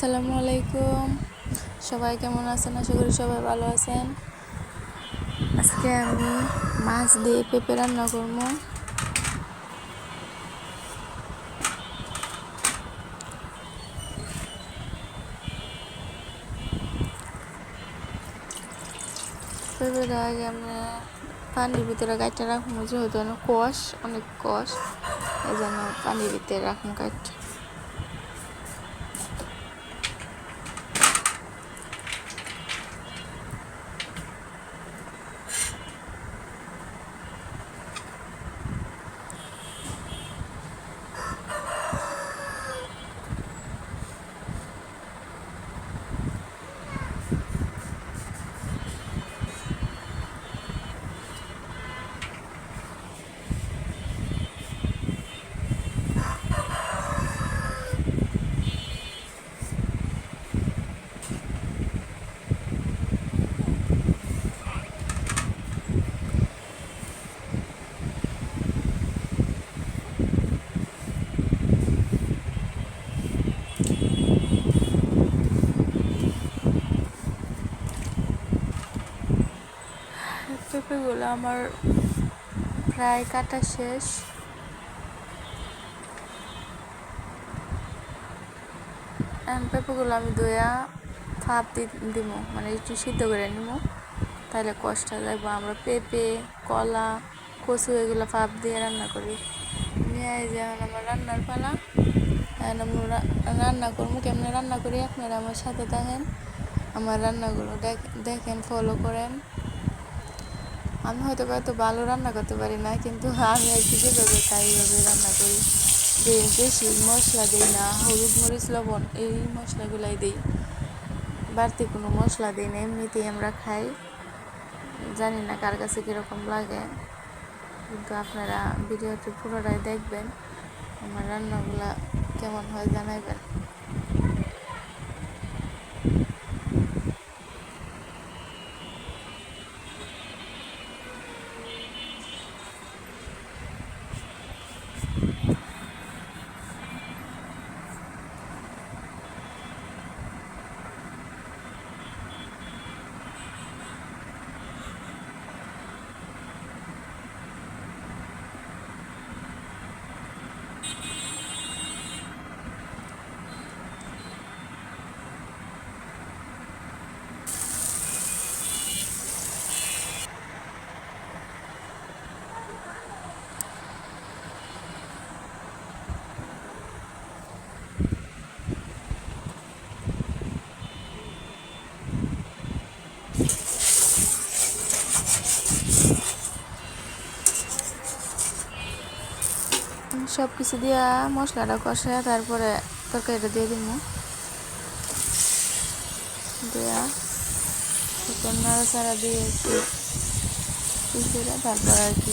আসসালামু আলাইকুম। সবাই কেমন আছেন? আশা করি সবাই ভালো আছেন। আজকে আমি মাছ দিয়ে পেঁপে রান্না করব। পেঁপেটা আগে আমরা পানির ভিতরে গাছটা রাখব, যেহেতু অনেক কষ অনেক কষ, এই জন্য পানির ভিতরে রাখব গাছটা পেঁপেগুলো আমার প্রায় কাটা শেষ। পেঁপেগুলো আমি দইয়া ফাপ দিব মানে একটু সিদ্ধ করে নিব তাহলে কষ্ট লাগবে। আমরা পেঁপে, কলা, কচু এগুলো ফাপ দিয়ে রান্না করি। নিয়ে যেমন আমার রান্নার পালা। রান্না করব কেমন রান্না করি আপনারা আমার সাথে থাকেন। আমার রান্নাগুলো দেখেন ফলো করেন। আমি হয়তো এত ভালো রান্না করতে পারি না, কিন্তু আমি আর কি যেভাবে তাই এইভাবে রান্না করি। বেশি মশলা দিই না, হলুদ মরিচ, লবণ, এই মশলাগুলাই দিই। বাড়তি কোনো মশলা দিই না, এমনিতেই আমরা খাই। জানি না কার কাছে কীরকম লাগে, কিন্তু আপনারা ভিডিওটি পুরোটাই দেখবেন। আমার রান্নাগুলা কেমন হয় জানাইবেন। সব কিছু দিয়া মশলাটা কষে তারপরে তরকারিটা দিয়ে দিব দেয়া নাড়াচাড়া দিয়ে একটু তারপরে আর কি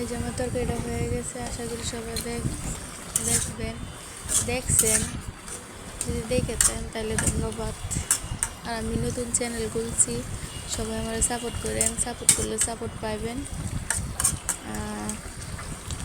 এই যে আমার তরকারিটা হয়ে গেছে, আশা করি সবাই দেখ, দেখবেন, দেখছেন। যদি দেখেছেন তাহলে ধন্যবাদ। আর আমি নতুন চ্যানেল খুলছি, সবাই আমার সাপোর্ট করেন সাপোর্ট করলে সাপোর্ট পাইবেন।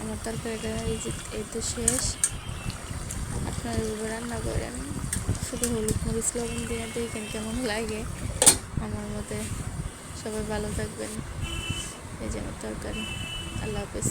আমার তরকারিটা এই তো শেষ। আপনারা রান্না করেন। শুধু হলুদ মরিচ, লবণ দিয়ে দেখেন কেমন লাগে আমার মতে। সবাই ভালো থাকবেন। এই যে আমার তরকারি। আল্লাহ হাফেজ।